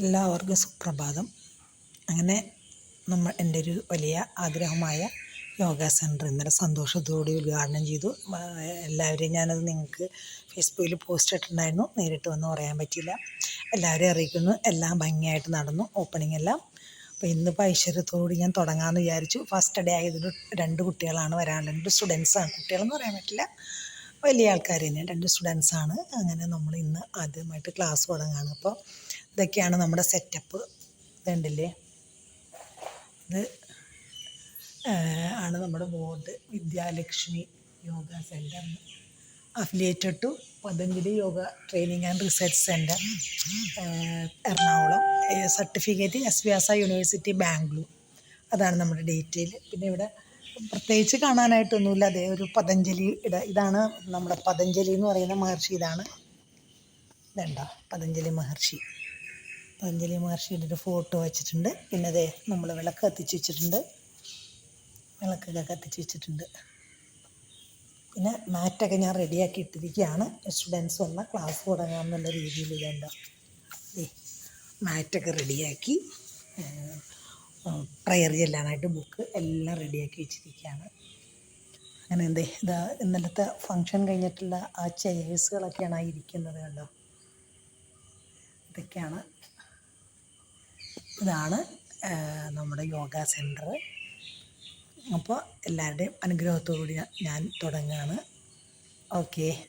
എല്ലാവർക്കും സുപ്രഭാതം അങ്ങനെ നമ്മൾ എന്റെ ഒരു വലിയ ആഗ്രഹമായ യോഗ സെന്റർ ഇന്നലെ സന്തോഷത്തോടെ ഉദ്ഘാടനം ചെയ്തു. എല്ലാവരെയും ഞാനത് നിങ്ങൾക്ക് ഫേസ്ബുക്കിൽ പോസ്റ്റ് ഇട്ടിട്ടുണ്ടായിരുന്നു. നേരിട്ട് വന്ന് പറയാൻ പറ്റിയില്ല. എല്ലാവരെയും അറിയിക്കുന്നു. എല്ലാം ഭംഗിയായിട്ട് നടന്നു. ഓപ്പണിംഗ് എല്ലാം. അപ്പോൾ ഇന്നിപ്പോൾ ഐശ്വര്യത്തോട് ഞാൻ തുടങ്ങാമെന്ന് വിചാരിച്ചു. ഫസ്റ്റ് ഡേ ആയതിൽ രണ്ട് കുട്ടികളാണ് വരാനുള്ളത്. രണ്ട് സ്റ്റുഡൻസാണ്. കുട്ടികളെന്ന് പറയാൻ പറ്റില്ല. വലിയ ആൾക്കാർ തന്നെ. രണ്ട് സ്റ്റുഡൻസാണ് അങ്ങനെ നമ്മൾ ഇന്ന് ആദ്യമായിട്ട് ക്ലാസ് തുടങ്ങുകയാണ് അപ്പോൾ ഇതൊക്കെയാണ് നമ്മുടെ സെറ്റപ്പ് ഇതുണ്ടല്ലേ? ഇത് ആണ് നമ്മുടെ board Vidyalakshmi yoga centre affiliated to Patanjali yoga training and research centre Ernakulam. Certificate S Vyasa university Bangalore അതാണ് നമ്മുടെ ഡീറ്റെയിൽ പിന്നെ ഇവിടെ പ്രത്യേകിച്ച് കാണാനായിട്ടൊന്നുമില്ല. അതേ ഒരു പതഞ്ജലി ഇട ഇതാണ് നമ്മുടെ പതഞ്ജലി എന്ന് പറയുന്ന മഹർഷി ഇതാണ്. ഇതുണ്ടോ പതഞ്ജലി മഹർഷി. പതഞ്ജലി മഹർഷിയുടെ ഒരു ഫോട്ടോ വെച്ചിട്ടുണ്ട്. പിന്നെ അതേ നമ്മൾ വിളക്ക് കത്തിച്ച് വെച്ചിട്ടുണ്ട്. വിളക്കൊക്കെ കത്തിച്ച് വെച്ചിട്ടുണ്ട്. പിന്നെ മാറ്റൊക്കെ ഞാൻ റെഡിയാക്കി ഇട്ടിരിക്കുകയാണ്. സ്റ്റുഡൻസ് വന്ന ക്ലാസ് തുടങ്ങാമെന്നുള്ള രീതിയിൽ ഇതുണ്ടോ മാറ്റൊക്കെ റെഡിയാക്കി പ്രയർ ചെല്ലാനായിട്ട് ബുക്ക് എല്ലാം റെഡിയാക്കി വെച്ചിരിക്കുകയാണ്. അങ്ങനെ എന്തേ ഇതാ ഇന്നലത്തെ ഫങ്ഷൻ കഴിഞ്ഞിട്ടുള്ള ആ ചെയേഴ്സുകളൊക്കെയാണ് ആ ഇരിക്കുന്നത് കണ്ടോ? ഇതൊക്കെയാണ്. ഇതാണ് നമ്മുടെ യോഗ സെന്റർ. അപ്പോൾ എല്ലാവരുടെയും അനുഗ്രഹത്തോടു കൂടി ഞാൻ- ഞാൻ തുടങ്ങുകയാണ്. ഓക്കേ.